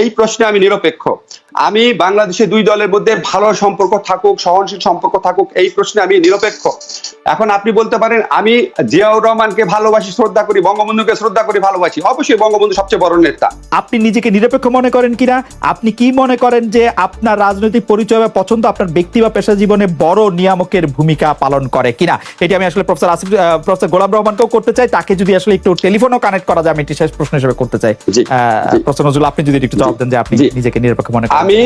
এই প্রশ্নে আমি নিরপেক্ষ। আমি বাংলাদেশে দুই দলের মধ্যে ভালো সম্পর্ক থাকুক সহনশীল সম্পর্ক থাকুক এই প্রশ্নে আমি নিরপেক্ষ। এখন আপনি বলতে পারেন আমি জিয়াউর রহমানকে ভালোবাসি শ্রদ্ধা করি বঙ্গবন্ধুকে শ্রদ্ধা করি ভালোবাসি। অবশ্যই বঙ্গবন্ধু সবচেয়ে বড় নেতা। আপনি নিজেকে নিরপেক্ষ মনে করেন কিনা? আপনি কি মনে করেন যে আপনার রাজনৈতিক পরিচয় বা পছন্দ আপনার ব্যক্তি বা পেশা জীবনে বড় নিয়ামকের ভূমিকা পালন করে কিনা? এটি আমি আসলে প্রফেসর আসিফ প্রফেসর গোলাম রহমানকেও করতে চাই। তাকে যদি আসলে একটু টেলিফোনও কানেক্ট করা যায় আমি এটি শেষ প্রশ্ন হিসেবে করতে চাই। প্রফেসর নজরুল আপনি যদি একটু জবাব দেন যে আপনি নিজেকে নিরপেক্ষ মনে করেন। আমি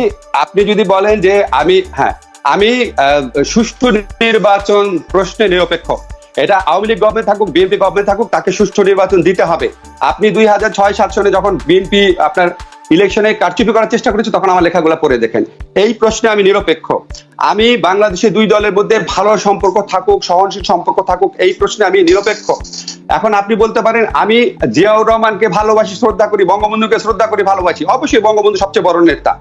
আপনি যদি বলেন যে আমি হ্যাঁ আমি আহ, সুষ্ঠু নির্বাচন প্রশ্নে নিরপেক্ষ। এটা আওয়ামী লীগ গভর্নমেন্ট থাকুক বিএনপি গভর্নমেন্ট থাকুক তাকে সুষ্ঠু নির্বাচন দিতে হবে। আপনি দুই হাজার ছয় সাত সনে যখন বিএনপি আপনার ইলেকশনে কারচুপি করার চেষ্টা করেছে তখন আমার লেখাগুলো পড়ে দেখেন। এই প্রশ্নে আমি নিরপেক্ষ। আমি বাংলাদেশে দুই দলের মধ্যে ভালো সম্পর্ক থাকুক সহনশীল সম্পর্ক থাকুক এই প্রশ্নে আমি নিরপেক্ষ। এখন আপনি বলতে পারেন আমি জিয়াউর রহমানকে ভালোবাসি শ্রদ্ধা করি বঙ্গবন্ধুকে শ্রদ্ধা করি ভালোবাসি। অবশ্যই বঙ্গবন্ধু সবচেয়ে বড় নেতা।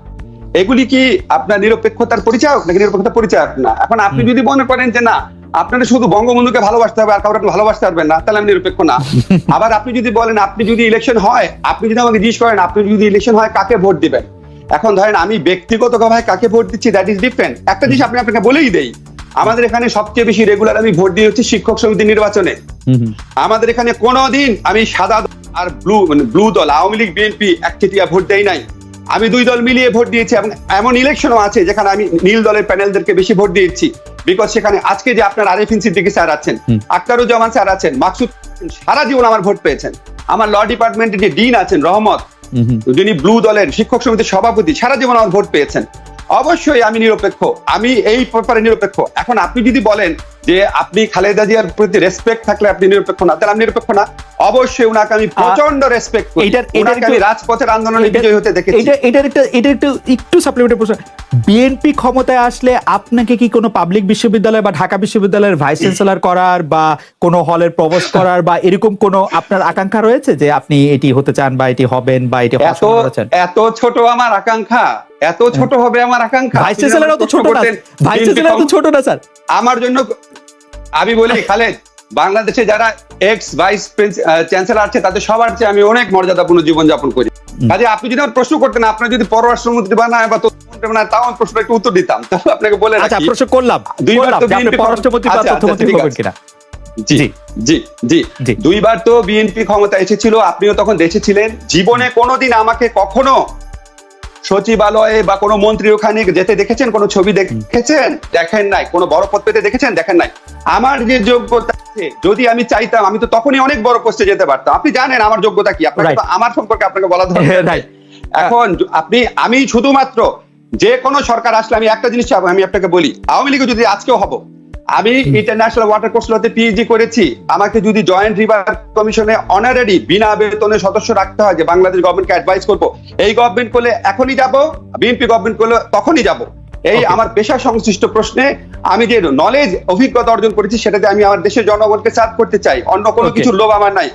এগুলি কি আপনার নিরপেক্ষতার পরিচয় নাকি নিরপেক্ষতার পরিচয় না? এখন আপনি যদি মনে করেন যে না আপনারা শুধু বঙ্গবন্ধুকে ভালোবাসতে হবে আর কাউকে আপনি ভালোবাসতে পারবেন না তাহলে আমি নিরপেক্ষ না। আবার আপনি যদি বলেন আপনি যদি ইলেকশন হয় আপনি যদি আমাকে জিজ্ঞেস করেন আপনি যদি ইলেকশন হয় কাকে ভোট দিবেন? এখন ধরেন আমি ব্যক্তিগত ভাবে কাকে ভোট দিচ্ছি দ্যাট ইজ ডিফারেন্ট একটা জিনিস আপনি আপনাকে বলেই দেই আমাদের এখানে সবচেয়ে বেশি রেগুলার আমি ভোট দিয়ে হচ্ছে শিক্ষক সমিতি নির্বাচনে। আমাদের এখানে কোনোদিন আমি সাদা আর ব্লু মানে ব্লু দল আওয়ামী লীগ বিএনপি একচেটিয়া ভোট দেই নাই। আমি দুই দল মিলিয়ে ভোট দিয়েছি এবং এমন ইলেকশনও আছে যেখানে আমি নীল দলের প্যানেলদেরকে বেশি ভোট দিয়েছি বিকজ সেখানে আজকে যে আপনার আরিফিন সিদ্দিকী স্যার আছেন। আক্তারুজ্জামান স্যার আছেন মাকসুদ সারা জীবন আমার ভোট পেয়েছেন আমার ল ডিপার্টমেন্টের যে ডিন আছেন রহমত হুম, হুম। যিনি ব্লু দলের শিক্ষক সমিতির সভাপতি সারা জীবন আমার ভোট পেয়েছেন অবশ্যই আমি নিরপেক্ষ আমি এই ব্যাপারে নিরপেক্ষ এখন আপনি যদি বলেন যে আপনি খালেদা জিয়ার প্রতি রেসপেক্ট থাকলে আপনি নিরপেক্ষ না। তাহলে আমি নিরপেক্ষ না। অবশ্যই ওনাকে আমি প্রচণ্ড রেসপেক্ট করি। ওনাকে আমি রাজপথের আন্দোলনে এটা- বিজয়ী হতে দেখেছি। এটা এটার একটা এটা একটু একটু সাপ্লিমেন্টারি প্রশ্ন। বিএনপি ক্ষমতায় আসলে আপনাকে কি কোনো পাবলিক বিশ্ববিদ্যালয় বা ঢাকা বিশ্ববিদ্যালয়ের ভাইস চ্যান্সেলর করার বা কোনো হলের প্রবেশ করার বা এরকম কোনো আপনার আকাঙ্ক্ষা রয়েছে যে আপনি এটি হতে চান বা এটি হবেন বা এটি হওয়ার এত এত ছোট আমার আকাঙ্ক্ষা। এত ছোট হবে আমার আকাঙ্ক্ষা। ভাইস চ্যান্সেলর অত ছোট না ভাইস চ্যান্সেলর অত ছোট না স্যার আমার জন্য আমি বলি খালেদ বাংলাদেশে যারা এক্স ভাইস চ্যান্সেলর আছে তাদের সবার চেয়ে আমি অনেক মর্যাদাপূর্ণ জীবনযাপন করি। কাজে আপনি যদি আমার প্রশ্ন করতেন আপনার যদি পররাষ্ট্রমন্ত্রী বানায় বা তথ্যমন্ত্রী বানায় তাও আমি প্রশ্নের একটু উত্তর দিতাম। তাহলে আপনাকে বলে আচ্ছা প্রশ্ন করলাম। দুইবার তো পররাষ্ট্রমন্ত্রী বা আচ্ছা, আচ্ছা, তথ্যমন্ত্রী হবেন কিনা? জি জি। জি জি। জি। দুইবার তো বিএনপি ক্ষমতা এসেছিল আপনিও তখন দেশে ছিলেন। জীবনে কোনোদিন আমাকে কখনো সচিবালয়ে বা কোনো মন্ত্রী ওখানে যেতে দেখেছেন? কোনো ছবি দেখেছেন? দেখেন নাই। কোনো বড় পদ পেতে দেখেছেন? দেখেন নাই। আমার যে যোগ্যতা আছে যদি আমি চাইতাম আমি তো তখনই অনেক বড় পোস্টে যেতে পারতাম। আপনি জানেন আমার যোগ্যতা কি? আপনাকে তো আমার সম্পর্কে আপনাকে বলা দরকার এখন আপনি আমি শুধুমাত্র যে কোনো সরকার আসলে আমি একটা জিনিস চাবো আমি আপনাকে বলি আওয়ামী লীগে যদি আজকেও হব আমি ইন্টারন্যাশনাল ওয়াটার কোর্স লতে পিএইচডি করেছি আমাকে যদি জয়েন্ট রিভার কমিশনে অনারারি বিনা বেতনে সদস্য রাখতে হয় যে বাংলাদেশ গভর্নমেন্টকে অ্যাডভাইস করব এই গভর্নমেন্ট করলে এখনই যাব বিএনপি গভর্নমেন্ট করলে তখনই যাব। এই আমার পেশা সংশ্লিষ্ট প্রশ্নে আমি যে নলেজ অভিজ্ঞতা অর্জন করেছি সেটাতে আমি আমার দেশের জনগণকে সার্ভ করতে চাই। অন্য কোনো কিছু লোভ আমার নাই।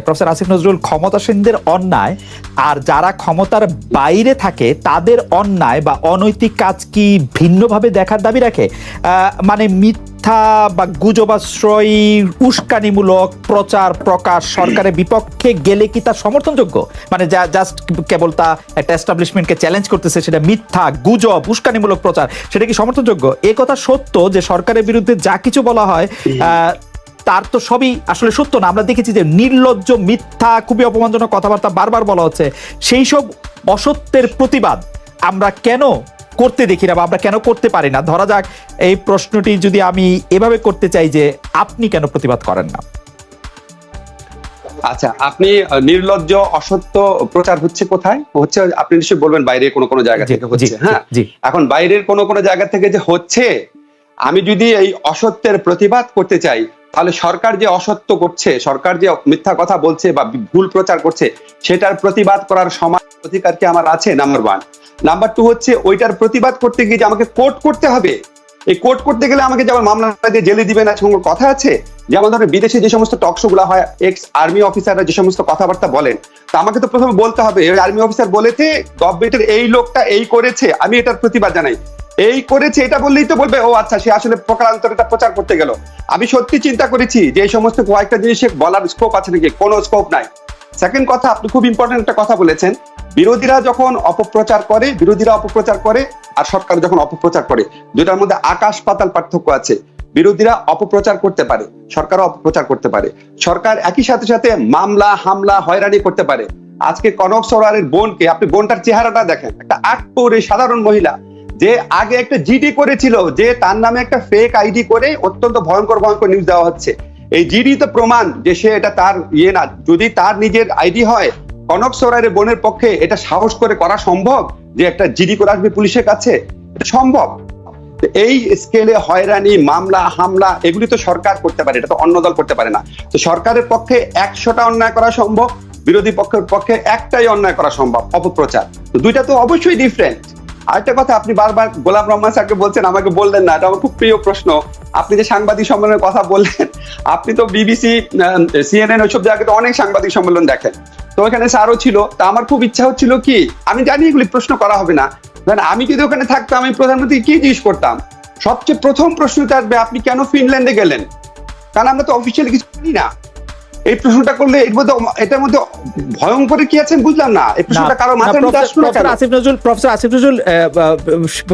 প্রফেসর আসিফ নজরুল ক্ষমতাসীনদের অন্যায় আর যারা ক্ষমতার বাইরে থাকে তাদের অন্যায় বা অনৈতিক কাজ কি ভিন্নভাবে দেখার দাবি রাখে? আহ, মানে মিথ্যা বা গুজবাশ্রয়ী উস্কানিমূলক প্রচার প্রকাশ সরকারের বিপক্ষে গেলে কি তার সমর্থনযোগ্য? মানে যা জাস্ট কেবল তা একটা এস্টাবলিশমেন্টকে চ্যালেঞ্জ করতেছে সেটা মিথ্যা গুজব উস্কানিমূলক প্রচার সেটা কি সমর্থনযোগ্য? এ কথা সত্য যে সরকারের বিরুদ্ধে যা কিছু বলা হয় আহ, তার তো সবই আসলে সত্য না। আমরা দেখেছি যে নির্লজ্জ মিথ্যা খুবই অপমানজনক কথাবার্তা বারবার বলা হচ্ছে। সেই সব অসত্যের প্রতিবাদ আমরা কেন করতে দেখি না বা আমরা কেন করতে পারি না। ধরা যাক এই প্রশ্নটি যদি আমি এভাবে করতে চাই যে আপনি কেন প্রতিবাদ করেন না? আচ্ছা আপনি নির্লজ্জ অসত্য প্রচার হচ্ছে কোথায়? হচ্ছে আপনি নিশ্চয়ই বলবেন বাইরে কোনো কোনো জায়গা থেকে হচ্ছে হ্যাঁ? এখন বাইরের কোনো কোনো জায়গা থেকে যে হচ্ছে আমি যদি এই অসত্যের প্রতিবাদ করতে চাই তাহলে সরকার যে অসত্য করছে সরকার যে মিথ্যা কথা বলছে বা ভুল প্রচার করছে সেটার প্রতিবাদ করার সমান অধিকার কি আমার আছে? নাম্বার ওয়ান নাম্বার টু হচ্ছে, ওইটার প্রতিবাদ করতে গিয়ে যে আমাকে কোর্ট করতে হবে, এই কোর্ট করতে গেলে আমাকে যেমন মামলা দিয়ে জেলে দিবে না সেরকম কথা আছে? যেমন ধরেন, বিদেশে যে সমস্ত টকশো গুলা হয় এক্স আর্মি অফিসাররা যে সমস্ত কথাবার্তা বলেন, তা আমাকে তো প্রথমে বলতে হবে আর্মি অফিসার বলেছে গভর্নমেন্টের এই লোকটা এই করেছে, আমি এটার প্রতিবাদ জানাই। এই করেছে, এটা বললেই তো বলবে, ও আচ্ছা সে আসলে প্রকারান্তরটা প্রচার করতে গেল। আমি সত্যি চিন্তা করেছি যে এই সমস্ত কয়েকটা জিনিসে বলার স্কোপ আছে নাকি? কোনো স্কোপ নাই। সেকেন্ড কথা, আপনি খুব ইম্পর্টেন্ট একটা কথা বলেছেন বিরোধীরা যখন অপপ্রচার করে, বিরোধীরা অপপ্রচার করে আর সরকার যখন অপপ্রচার করে দুটার মধ্যে আকাশ পাতাল পার্থক্য আছে। বিরোধীরা অপপ্রচার করতে পারে, সরকারও অপপ্রচার করতে পারে। সরকার একই সাথে সাথে মামলা, হামলা, হয়রানি করতে পারে। আজকে কনক সরোয়ারের বোনকে, আপনি বোনটার চেহারাটা দেখেন, একটা আটপৌরে সাধারণ মহিলা, যে আগে একটা জিডি করেছিল, যে তার নামে একটা ফেক আইডি করে অত্যন্ত ভয়ঙ্কর ভয়ঙ্কর নিউজ দেওয়া হচ্ছে। এই জিডি তো প্রমাণ যে সে এটা তার ইয়ে না, যদি তার নিজের আইডি হয় কনক সরাইয়ের বোনের পক্ষে এটা সাহস করে করা সম্ভব? যে একটা জিডি করে আসবে পুলিশের কাছে? সম্ভব? এই স্কেলে হয়রানি, মামলা, হামলা, এগুলি তো সরকার করতে পারে, এটা তো অন্য দল করতে পারে না। তো সরকারের পক্ষে একশোটা অন্যায় করা সম্ভব, বিরোধী পক্ষের পক্ষে একটাই অন্যায় করা সম্ভব, অপপ্রচার। তো দুইটা তো অবশ্যই ডিফারেন্ট আরেকটা কথা, আপনি বারবার গোলাম রহমান স্যারকে বলছেন, আমাকে বললেন না, এটা আমার খুব প্রিয় প্রশ্ন। আপনি যে সাংবাদিক সম্মেলনের কথা বললেন, আপনি তো বিবিসি সিএনএন ওইসব জায়গাতে অনেক সাংবাদিক সম্মেলন দেখেন। তো ওখানে স্যারও ছিল, তা আমার খুব ইচ্ছা হচ্ছিল কি, আমি জানি এগুলি প্রশ্ন করা হবে না। কারণ আমি যদি ওখানে থাকতাম, আমি প্রধানমন্ত্রী কি জিজ্ঞেস করতাম? সবচেয়ে প্রথম প্রশ্নটা আসবে আপনি কেন ফিনল্যান্ডে গেলেন? কারণ আমরা তো অফিসিয়ালি কিছু জানি না। এই প্রশ্নটা করলে এর মধ্যে এটার মধ্যে ভয়ঙ্কর কি আছেন বুঝলাম না। এই প্রশ্নটা কারও মাথার মধ্যে আসলো না? আসিফ নজরুল প্রফেসর আসিফ নজরুল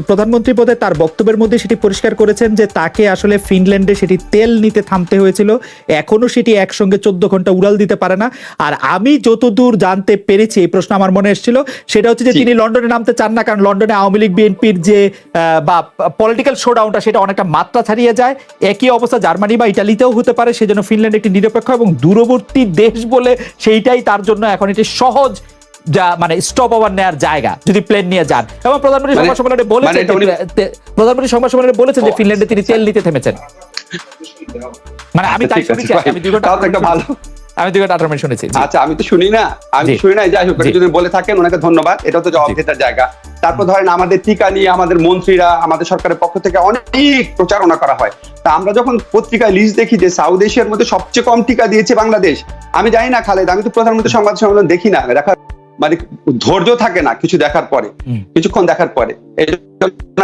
প্রধানমন্ত্রী পদে তার বক্তব্যের মধ্যে সেটি পরিষ্কার করেছেন যে তাকে আসলে ফিনল্যান্ডে সেটি তেল নিতে থামতে হয়েছিল। এখনও সেটি একসঙ্গে চোদ্দ ঘণ্টা উড়াল দিতে পারে না। আর আমি যতদূর জানতে পেরেছি এই প্রশ্ন আমার মনে এসেছিল সেটা হচ্ছে যে তিনি লন্ডনে নামতে চান না কারণ লন্ডনে আওয়ামী লীগ বিএনপির যে বা পলিটিক্যাল শোডাউনটা সেটা অনেকটা মাত্রা ছাড়িয়ে যায়। একই অবস্থা জার্মানি বা ইটালিতেও হতে পারে সেজন্য ফিনল্যান্ড একটি নিরপেক্ষ এবং দূরবর্তী দেশ বলে সেইটাই তার জন্য এখন এটি সহজ যা মানে স্টপ ওভার নেওয়ার জায়গা যদি প্লেন নিয়ে যান। এবং প্রধানমন্ত্রী মানে- সংবাদ সম্মেলনে বলেছেন মানে প্রধানমন্ত্রী সংবাদ সম্মেলনে বলেছেন যে ফিনল্যান্ডে তিনি তেল নিতে থেমেছেন। মানে আমি আচ্ছা, তাই শুনেছি আমি দুই ঘণ্টা একটা ভালো আমি দুই ঘণ্টা আঠারো মিনিট শুনেছি আচ্ছা আমি তো শুনি না আমি শুনি না যাই হোক যদি বলে থাকেন ওনাকে ধন্যবাদ এটা তো জবাবদিহিতার জায়গা। তারপর ধরেন আমাদের টিকা নিয়ে আমাদের মন্ত্রীরা আমাদের সরকারের পক্ষ থেকে অনেক প্রচারণা করা হয়। তা আমরা যখন পত্রিকায় লিস্ট দেখি যে সাউথ এশিয়ার মধ্যে সবচেয়ে কম টিকা দিয়েছে বাংলাদেশ, আমি জানি না খালেদ, আমি তো প্রধানমন্ত্রী সংবাদ সম্মেলন দেখি না দেখার মানে ধৈর্য থাকে না কিছু দেখার পরে কিছুক্ষণ দেখার পরে।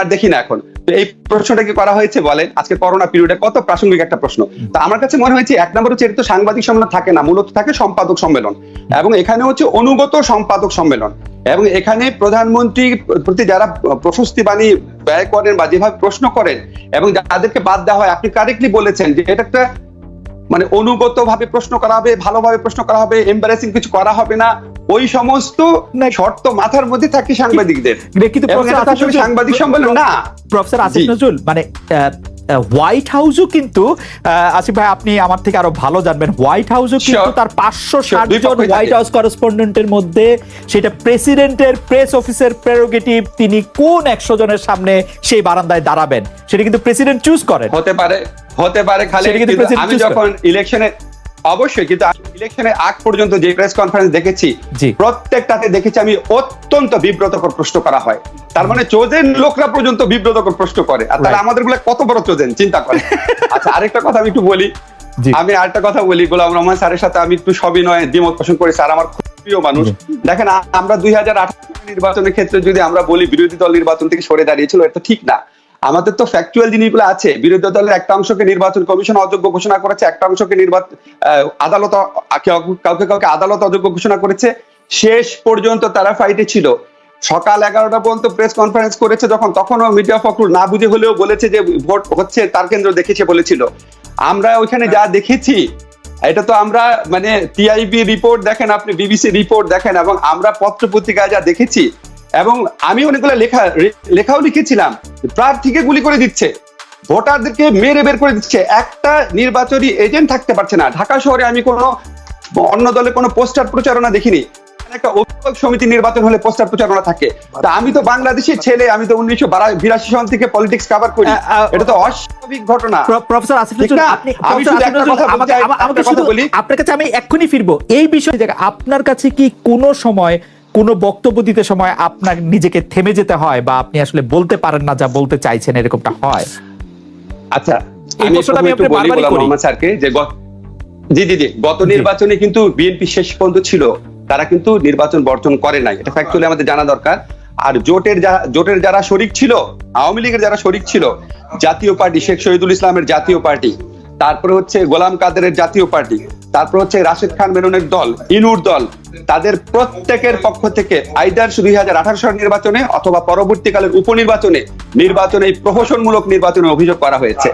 আর দেখি না এখন। এই প্রশ্নটা কি করা হয়েছে বলেন? আজকে করোনা পিরিয়ডে কত প্রাসঙ্গিক একটা প্রশ্ন। তো আমার কাছে মনে হয়েছে এক নম্বর হচ্ছে এটা তো সাংবাদিক সম্মেলন থাকে না মূলত থাকে সম্পাদক সম্মেলন। এবং এখানে হচ্ছে অনুগত সম্পাদক সম্মেলন। এবং এখানে প্রধানমন্ত্রীর প্রতি যারা প্রশস্তি বাণী ব্যয় করেন বা যেভাবে প্রশ্ন করেন এবং যাদেরকে বাদ দেওয়া হয় আপনি কারেক্টলি বলেছেন যে এটা একটা মানে অনুগত ভাবে প্রশ্ন করা হবে ভালোভাবে প্রশ্ন করা হবে এম্বারেসিং কিছু করা হবে না। ওই সমস্ত না। শর্ত মাথার মধ্যে থাকে সাংবাদিকদের। সাংবাদিক সম্মেলন না। প্রফেসর আসিফ নজরুল মানে হোয়াইট হাউসও কিন্তু আসিফ ভাই আপনি আমার থেকে আরও ভালো জানবেন। হোয়াইট হাউসও কিন্তু তার পাঁচশো ষাট জন হোয়াইট হাউস করেসপন্ডেন্টের মধ্যে সেটা প্রেসিডেন্টের প্রেস অফিসের প্রেরোগেটিভ তিনি কোন একশো জনের সামনে সেই বারান্দায় দাঁড়াবেন? সেটা কিন্তু প্রেসিডেন্ট চুজ করেন। হতে পারে হতে পারে খালি আমি যখন ইলেকশনে অবশ্যই কিন্তু ইলেকশনের আগ পর্যন্ত যে প্রেস কনফারেন্স দেখেছি প্রত্যেকটাতে দেখেছি আমি অত্যন্ত বিব্রতকর প্রশ্ন করা হয়। তার মানে চোজেন লোকরা পর্যন্ত বিব্রতকর প্রশ্ন করে। আর তারা আমাদেরগুলো কত বড় চোজেন চিন্তা করে আচ্ছা আরেকটা কথা আমি একটু বলি। আমি আরেকটা কথা বলি গোলাম রহমান স্যারের সাথে আমি একটু সবিনয় দ্বিমত পোষণ করি। স্যার আমার খুব প্রিয় মানুষ। দেখেন আমরা দুই হাজার আঠারো নির্বাচনের ক্ষেত্রে যদি আমরা বলি বিরোধী দল নির্বাচন থেকে সরে দাঁড়িয়েছিল এটা ঠিক না। আমাদের তো ফ্যাকচুয়াল জিনিসগুলো আছে। বিরোধী দলের একটা অংশকে নির্বাচন কমিশন অযোগ্য ঘোষণা করেছে, একটা অংশকে নির্বাচন আদালত কাউকে কাউকে আদালত অযোগ্য ঘোষণা করেছে। শেষ পর্যন্ত তারা ফাইটে ছিল। সকাল এগারোটা পর্যন্ত প্রেস কনফারেন্স করেছে যখন, তখনও মিডিয়া ফখরুল না বুঝে হলেও বলেছে যে ভোট হচ্ছে, তার কেন্দ্র দেখেছে বলেছিল। আমরা ওইখানে যা দেখেছি, এটা তো আমরা মানে টিআইবি রিপোর্ট দেখেন আপনি বিবিসি রিপোর্ট দেখেন, এবং আমরা পত্র পত্রিকায় যা দেখেছি এবং আমি অনেকগুলো লেখা লেখাও লিখেছিলাম প্রার্থীকে গুলি করে দিচ্ছে ভোটারদেরকে মেরে বের করে দিচ্ছে একটা নির্বাচনী এজেন্ট থাকতে পারছে না। ঢাকা শহরে আমি কোনো অন্য দলের কোনো পোস্টার প্রচারণা দেখিনি। একটা অভিভাবক সমিতি নির্বাচন হলে পোস্টার প্রচারণা থাকে। তা আমি তো বাংলাদেশের ছেলে আমি তো উনিশশো বিরাশি সন থেকে পলিটিক্স কভার করি। এটা তো অস্বাভাবিক ঘটনা। প্রফেসর আমি আমাকে কথা বলি। আপনার কাছে আমি এক্ষুনি ফিরবো। এই বিষয়ে আপনার কাছে কি কোনো সময় কোনো বক্তব্য দিতে সময় আপনার নিজেকে থেমে যেতে হয় বা আপনি আসলে বলতে পারেন না যা বলতে চাইছেন এরকমটা হয়? আচ্ছা আমি একটু বলি মোহাম্মদ স্যারকে যে জি জি জি গত নির্বাচনে কিন্তু বিএনপি শেষ পর্যন্ত ছিল। তারা কিন্তু নির্বাচন বর্জন করে নাই। এটা ফ্যাকচুয়ালি আমাদের জানা দরকার। আর জোটের যা- জোটের যারা শরিক ছিল আওয়ামী লীগের যারা শরিক ছিল জাতীয় পার্টি শেখ শহীদুল ইসলামের জাতীয় পার্টি তারপরে হচ্ছে গোলাম কাদেরের জাতীয় পার্টি তারপর হচ্ছে রাশেদ খান মেননের দল, ইনুর দল। তাদের প্রত্যেকের পক্ষ থেকে আইদার দুই হাজার আঠারো সাল নির্বাচনে অথবা পরবর্তীকালের উপনির্বাচনে নির্বাচনে এই প্রহসনমূলক নির্বাচনে অভিযোগ করা হয়েছে।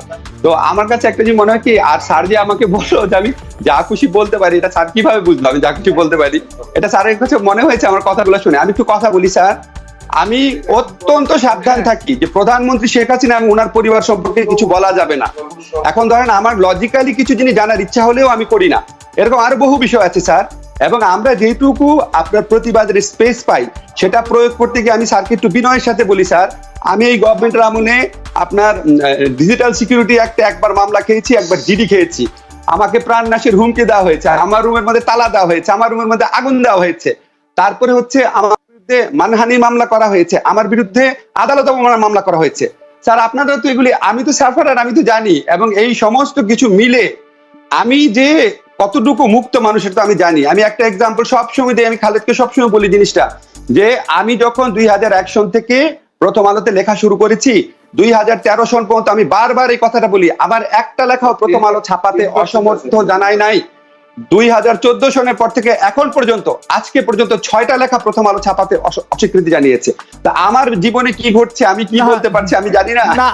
তো আমার কাছে একটা জিনিস মনে হয় কি, আর স্যার যে আমাকে বলল যে আমি যা খুশি বলতে পারি, এটা স্যার কীভাবে বুঝলো? আমি যা খুশি বলতে পারি। এটা স্যারের কাছে মনে হয়েছে আমার কথাগুলো শুনে। আমি একটু কথা বলি, স্যার। আমি অত্যন্ত সাবধান থাকি যে প্রধানমন্ত্রী শেখ হাসিনা এবং ওনার পরিবার সম্পর্কে কিছু বলা যাবে না। এখন ধরেন আমার লজিক্যালি কিছু জিনিস জানার ইচ্ছা হলেও আমি করি না। এরকম আরও বহু বিষয় আছে, স্যার। এবং আমরা যেটুকু আপনার প্রতিবাদের স্পেস পাই, সেটা প্রয়োগ করতে গিয়ে আমি স্যারকে একটু বিনয়ের সাথে বলি, স্যার। আমি এই গভর্নমেন্টের আমলে আপনার ডিজিটাল সিকিউরিটি অ্যাক্টে একবার মামলা খেয়েছি, একবার জিডি খেয়েছি। আমাকে প্রাণ নাশের হুমকি দেওয়া হয়েছে আমার রুমের মধ্যে তালা দেওয়া হয়েছে, আমার রুমের মধ্যে আগুন দেওয়া হয়েছে। তারপরে হচ্ছে আমার বিরুদ্ধে মানহানি মামলা করা হয়েছে আমার বিরুদ্ধে আদালত অবমাননা মামলা করা হয়েছে। স্যার আপনারা তো এগুলি আমি তো সাফারার আমি তো জানি এবং এই সমস্ত কিছু মিলে আমি যে কতটুকু মুক্ত মানুষের তো আমি জানি। আমি একটা এক্সাম্পল সবসময় দিই আমি খালেদকে সবসময় বলি জিনিসটা যে আমি যখন দুই হাজার এক সন থেকে প্রথম আলোতে লেখা শুরু করেছি দুই হাজার তেরো সন পর্যন্ত আমি বারবার এই কথাটা বলি আমার একটা লেখাও প্রথম আলো ছাপাতে অসমর্থ জানাই নাই। দুই হাজার চোদ্দ সনের পর থেকে এখন পর্যন্ত আজকে পর্যন্ত ছয়টা লেখা প্রথম আলো ছাপাতে অস্বীকৃতি জানিয়েছে। তা আমার জীবনে কি ঘটছে আমি কি বলতে পারছি আমি জানি না। না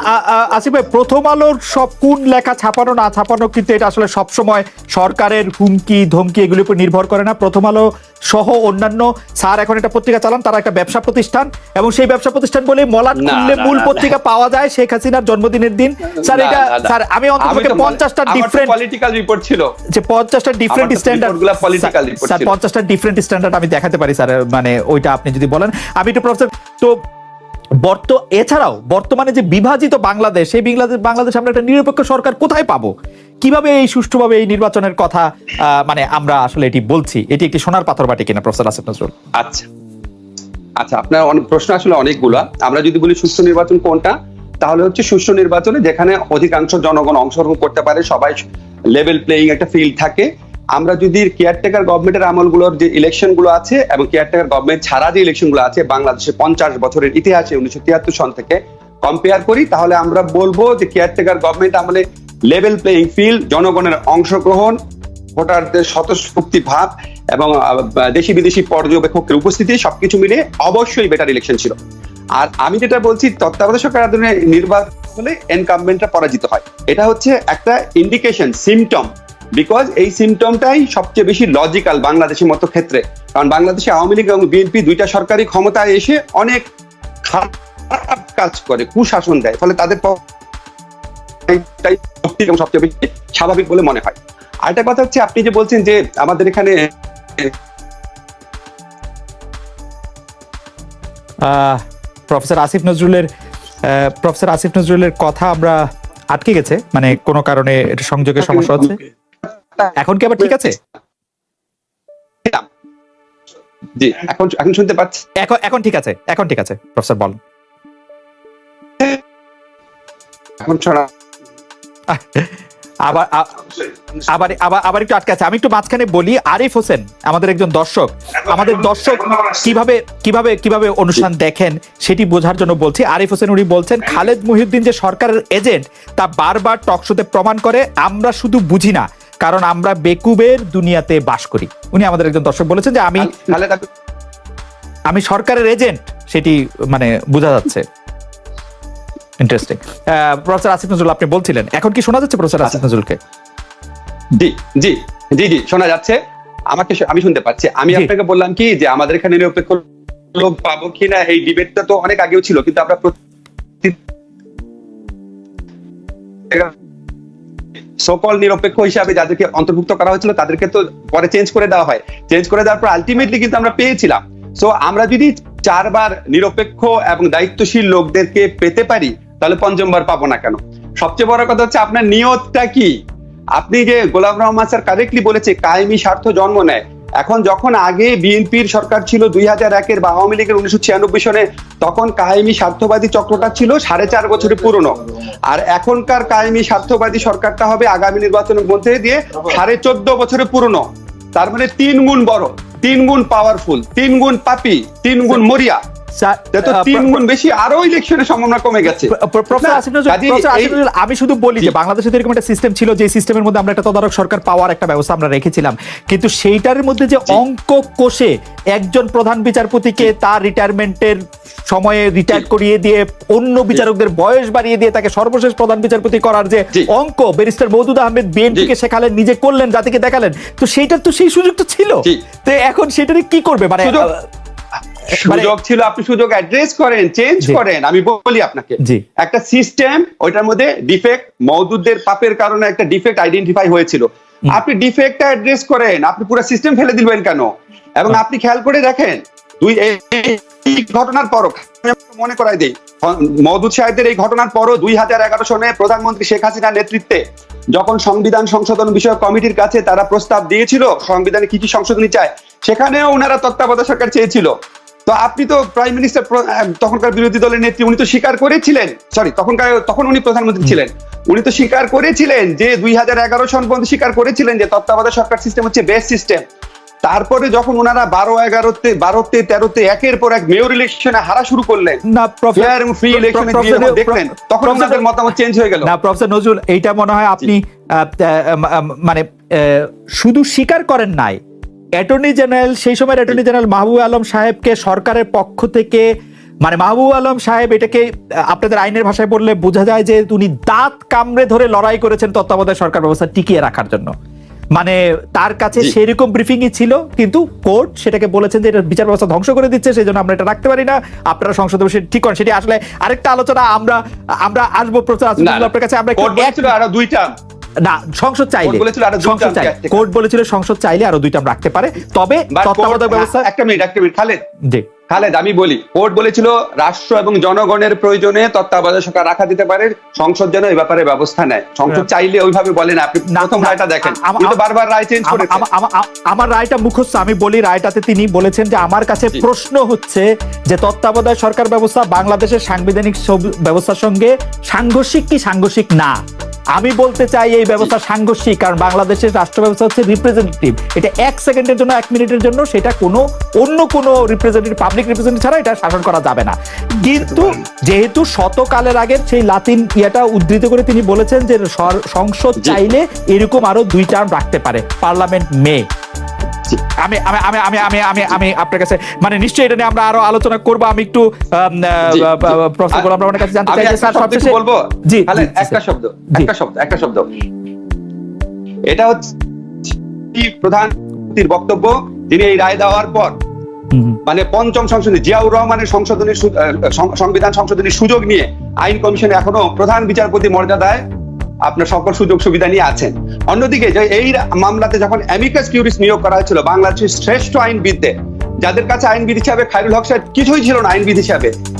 আসিফ ভাই প্রথম আলোর সব কোন লেখা ছাপানো না ছাপানো কিন্তু এটা আসলে সবসময় সরকারের হুমকি ধমকি এগুলির উপর নির্ভর করে না। প্রথম আলো সহ অন্যান্য স্যার এখন একটা পত্রিকা চালান তারা একটা ব্যবসা প্রতিষ্ঠান এবং সেই ব্যবসা প্রতিষ্ঠান বলে মলাট খুললে মূল। পত্রিকা পাওয়া যায় শেখ হাসিনার জন্মদিনের দিন। স্যার এটা। স্যার আমি অন্তত পঞ্চাশটা ডিফারেন্ট পলিটিক্যাল রিপোর্ট ছিল। যে পঞ্চাশটা ডিফারেন্ট স্ট্যান্ডার্ডগুলা political স্যার ডিফারেন্ট স্ট্যান্ডার্ড আমি দেখাতে পারি স্যার মানে ওইটা আপনি যদি বলেন। আমি একটু প্রফেসর তো বর্ত এছাড়াও বর্তমানে যে বিভাজিত বাংলাদেশ এই বাংলাদেশ বাংলাদেশ আমরা একটা নিরপেক্ষ সরকার কোথায় পাবো? কীভাবে এই সুষ্ঠুভাবে এই নির্বাচনের কথা মানে আমরা আসলে এটি বলছি? এটি একটি সোনার পাথর বাটি কিনা প্রফেসর আসিফ নজরুল? আচ্ছা। আচ্ছা আপনার অনেক প্রশ্ন আসলে অনেকগুলা। আমরা যদি বলি সুষ্ঠু নির্বাচন কোনটা তাহলে হচ্ছে সুষ্ঠু নির্বাচনে যেখানে অধিকাংশ জনগণ অংশগ্রহণ করতে পারে সবাই লেভেল প্লেইং একটা ফিল্ড থাকে। আমরা যদি কেয়ারটেকার গভর্নমেন্টের আমলগুলোর যে ইলেকশনগুলো আছে এবং কেয়ারটেকার গভর্নমেন্ট ছাড়া যে ইলেকশনগুলো আছে বাংলাদেশে পঞ্চাশ বছরের ইতিহাসে উনিশশো তিয়াত্তর সন থেকে কম্পেয়ার করি, তাহলে আমরা বলব যে কেয়ারটেকার গভর্নমেন্ট আমলে লেভেল প্লেইং ফিল্ড জনগণের অংশগ্রহণ, ভোটারদের স্বতঃস্ফূর্তি ভাব এবং দেশি বিদেশি পর্যবেক্ষকের উপস্থিতি, সবকিছু মিলে অবশ্যই বেটার ইলেকশন ছিল। আর আমি যেটা বলছি, তত্ত্বাবধায়ক সরকার নির্বাচন হলে এনকামবেন্টরা পরাজিত হয়। এটা হচ্ছে একটা ইন্ডিকেশন সিমটম বিকজ এই সিমটমটাই সবচেয়ে বেশি লজিক্যাল বাংলাদেশের মতো ক্ষেত্রে। কারণ বাংলাদেশে আওয়ামী লীগ এবং বিএনপি দুইটা সরকারি ক্ষমতায় এসে অনেক খারাপ কাজ করে কুশাসন দেয়। ফলে তাদের এবং সবচেয়ে বেশি স্বাভাবিক বলে মনে হয়। আরেকটা কথা হচ্ছে আপনি যে বলছেন যে আমাদের এখানে আহ, প্রফেসর আসিফ নজরুলের প্রফেসর আসিফ নজরুলের কথা আমরা আটকে গেছে। মানে কোনো কারণে এটা সংযোগের সমস্যা হচ্ছে। এখন কি আবার ঠিক আছে? জি এখন এখন শুনতে পাচ্ছি। এখন এখন ঠিক আছে এখন ঠিক আছে প্রফেসর বল। এখন শোনা আবার আবার আবার আবার একটু আটকে আছে। আমি একটু মাঝখানে বলি আরিফ হোসেন আমাদের একজন দর্শক আমাদের দর্শক কীভাবে কীভাবে কীভাবে অনুষ্ঠান দেখেন সেটি বোঝার জন্য বলছি। আরিফ হোসেন উনি বলছেন খালেদ মহিউদ্দিন যে সরকারের এজেন্ট তা বারবার টকশোতে প্রমাণ করে আমরা শুধু বুঝি না। কারণ আমরা বেকুবের দুনিয়াতে বাস করি। উনি আমাদের একজন দর্শক বলেছেন যে আমি আমি সরকারের এজেন্ট সেটি মানে বোঝা যাচ্ছে। ইন্টারেস্টিং প্রফেসর আসিফ নজরুল আপনি বলছিলেন। এখন কি শোনা যাচ্ছে প্রফেসর আসিফ নজরুলকে? জি জি জি জি শোনা যাচ্ছে। আমাকে আমি শুনতে পাচ্ছি। আমি আপনাকে বললাম কি যে আমাদের এখানে নিরপেক্ষ লোক পাবো কিনা এই ডিবেটটা তো অনেক আগেও ছিল কিন্তু আমরা সকল নিরপেক্ষ হিসাবে যাদেরকে অন্তর্ভুক্ত করা হয়েছিল, তাদেরকে তো পরে চেঞ্জ করে দেওয়া হয়। চেঞ্জ করে দেওয়ার পর আলটিমেটলি কিন্তু আমরা পেয়েছিলাম। সো আমরা যদি চারবার নিরপেক্ষ এবং দায়িত্বশীল লোকদেরকে পেতে পারি, তাহলে পঞ্চমবার পাবো না কেন? সবচেয়ে বড় কথা হচ্ছে, আপনার নিয়তটা কি? আপনি যে গোলাম রহমান স্যার কারেক্টলি বলেছে, কায়েমি স্বার্থ জন্ম নেয়। এখন যখন আগে বিএনপির সরকার ছিল দুই হাজার একের বা আওয়ামী লীগের উনিশশো ছিয়ানব্বই সনে, তখন কায়েমি স্বার্থবাদী চক্রটা ছিল সাড়ে চার বছরের পুরনো। আর এখনকার কায়েমি স্বার্থবাদী সরকারটা হবে আগামী নির্বাচনের মধ্যে দিয়ে সাড়ে চোদ্দ বছরের পুরনো। তার মানে তিন গুণ বড়, তিন গুণ পাওয়ারফুল তিন গুণ পাপি, তিন গুণ মরিয়া। আমি শুধু বলি যে বাংলাদেশে এরকম একটা সিস্টেম ছিল যে সিস্টেমের মধ্যে আমরা একটা তদারক সরকার পাওয়ার একটা ব্যবস্থা আমরা রেখেছিলাম। কিন্তু সেইটার মধ্যে যে অঙ্ক কোষে একজন প্রধান বিচারপতিকে তার রিটায়ারমেন্টের সময়ে রিটায়ার করিয়ে দিয়ে অন্য বিচারকদের বয়স বাড়িয়ে দিয়ে তাকে সর্বশেষ প্রধান বিচারপতি করার যে অঙ্ক ব্যারিস্টার মৌদুদ আহমেদ বিএনপিকে শেখালেন নিজে করলেন জাতিকে দেখালেন তো সেইটার তো সেই সুযোগ তো ছিল। তো এখন সেটারে কি করবে? মানে সুযোগ- আহ, ছিল আপনি সুযোগ অ্যাড্রেস করেন চেঞ্জ করেন। আমি বলি আপনাকে একটা সিস্টেম ওইটার মধ্যে ডিফেক্ট মওদুদদের পাপের কারণে একটা ডিফেক্ট আইডেন্টিফাই হয়েছিল। আপনি ডিফেক্টটা অ্যাড্রেস করেন আপনি পুরো সিস্টেম ফেলে দিবেন কেন? এবং আপনি খেয়াল করে দেখেন দুই এই ঘটনার পরও আমি মনে করাই দিই মওদুদ সাহেবদের এই ঘটনার পরও দুই হাজার এগারো সনে প্রধানমন্ত্রী শেখ হাসিনার নেতৃত্বে যখন সংবিধান সংশোধন বিষয়ক কমিটির কাছে তারা প্রস্তাব দিয়েছিল সংবিধানে কি কি সংশোধনী চায় সেখানেও ওনারা তত্ত্বাবধায়ক সরকার চেয়েছিল। তো আপনি তো প্রাইম মিনিস্টার তখনকার বিরোধী দলের নেত্রী উনি তো স্বীকার করেছিলেন। সরি তখনকার তখন উনি প্রধানমন্ত্রী ছিলেন। উনি তো স্বীকার করেছিলেন যে দুই হাজার এগারো সন পর্যন্ত স্বীকার করেছিলেন যে তত্ত্বাবধায়ক সরকার সিস্টেম হচ্ছে বেস্ট সিস্টেম তারপরে যখন ওনারা বারো এগারোতে বারোতে তেরোতে একের পর এক মেয়র ইলেকশনে হারা শুরু করলেন না প্রফেসর ফেয়ার এবং ফ্রি ইলেকশনে দেখলেন তখন ওনাদের মতামত চেঞ্জ হয়ে গেল। না প্রফেসর নজরুল এইটা মনে হয় আপনি মানে শুধু স্বীকার করেন নাই অ্যাটর্নি জেনারেল সেই সময় অ্যাটর্নি জেনারেল মাহবুব আলম সাহেবকে সরকারের পক্ষ থেকে মানে মাহবুব আলম সাহেব এটাকে আপনাদের আইনের ভাষায় বললে বোঝা যায় যে উনি দাঁত কামড়ে ধরে লড়াই করেছেন তত্ত্বাবধায়ক সরকার ব্যবস্থা টিকিয়ে রাখার জন্য মানে তার কাছে। সেরকম ব্রিফিংই ছিল কিন্তু কোর্ট সেটাকে বলেছেন যে এটা বিচার ব্যবস্থা ধ্বংস করে দিচ্ছে সেই জন্য আমরা এটা রাখতে পারি না আপনারা সংসদে বসে ঠিক করেন সেটি আসলে আরেকটা আলোচনা আমরা আমরা আসব প্রচার। আপনার কাছে আমরা দুইটা না সংসদ চাইলে সংসদ চাইলে কোর্ট বলেছিল সংসদ চাইলে আরও দুই টার্ম রাখতে পারে। তবে তত্ত্বাবধায়ক ব্যবস্থা একটা মিনিট একটা মিনিট খালেদ। জি। খালেদ আমি বলি কোর্ট বলেছিল রাষ্ট্র এবং জনগণের প্রয়োজনে তত্ত্বাবধায়ক সরকার রাখা দিতে পারে সংসদ যেন এই ব্যাপারে ব্যবস্থা নেয়। সংসদ হ্যাঁ। চাইলে ওইভাবে বলেন আপনি প্রথম রায়টা দেখেন। কিন্তু বারবার রায় চেঞ্জ আমা- আমার রায়টা মুখস্থ আমি বলি রায়টাতে তিনি বলেছেন যে আমার কাছে প্রশ্ন হচ্ছে যে তত্ত্বাবধায়ক সরকার ব্যবস্থা বাংলাদেশের সাংবিধানিক ব্যবস্থার সঙ্গে সাংঘর্ষিক কি সাংঘর্ষিক না? আমি বলতে চাই এই ব্যবস্থা সাংঘর্ষিক কারণ বাংলাদেশের রাষ্ট্র ব্যবস্থা হচ্ছে রিপ্রেজেন্টেটিভ এটা এক সেকেন্ডের জন্য এক মিনিটের জন্য সেটা কোনো অন্য কোনো রিপ্রেজেন্টেটিভ পাবলিক রিপ্রেজেন্টেটিভ ছাড়া এটা শাসন করা যাবে না। কিন্তু যেহেতু শতকালের আগের সেই লাতিন ইয়াটা উদ্ধৃত করে তিনি বলেছেন যে সংসদ চাইলে এরকম আরও দুই টার্ম রাখতে পারে পার্লামেন্ট মে। আমি আমি আমি আমি আমি আমি আমি আপনার কাছে মানে নিশ্চয়ই এটা নিয়ে আমরা আরও আলোচনা করব আমি একটু। প্রফেসর গোলাম রহমানের কাছে জানতে চাই যে স্যার সবশেষে বলব? জি, একটা শব্দ একটা শব্দ একটা শব্দ। এটা হচ্ছে প্রধানমন্ত্রীর বক্তব্য যিনি এই রায় দেওয়ার পর মানে পঞ্চম সংশোধনী জিয়াউর রহমানের সংশোধনীর সু- আহ, সং- সংবিধান সংশোধনীর সুযোগ নিয়ে আইন কমিশনে এখনও প্রধান বিচারপতি মর্যাদায় আপনার সকল সুযোগ সুবিধা নিয়ে আছেন। অন্যদিকে যে এই মামলাতে যখন অ্যামিকাস কিউরিস নিয়োগ করা হয়েছিল, বাংলাদেশের শ্রেষ্ঠ আইনবিদদের, যাদের কাছে আইনবিদ হিসাবে খাইরুল হক সাহেব কিছুই ছিল না, আইনবিদ হিসাবে।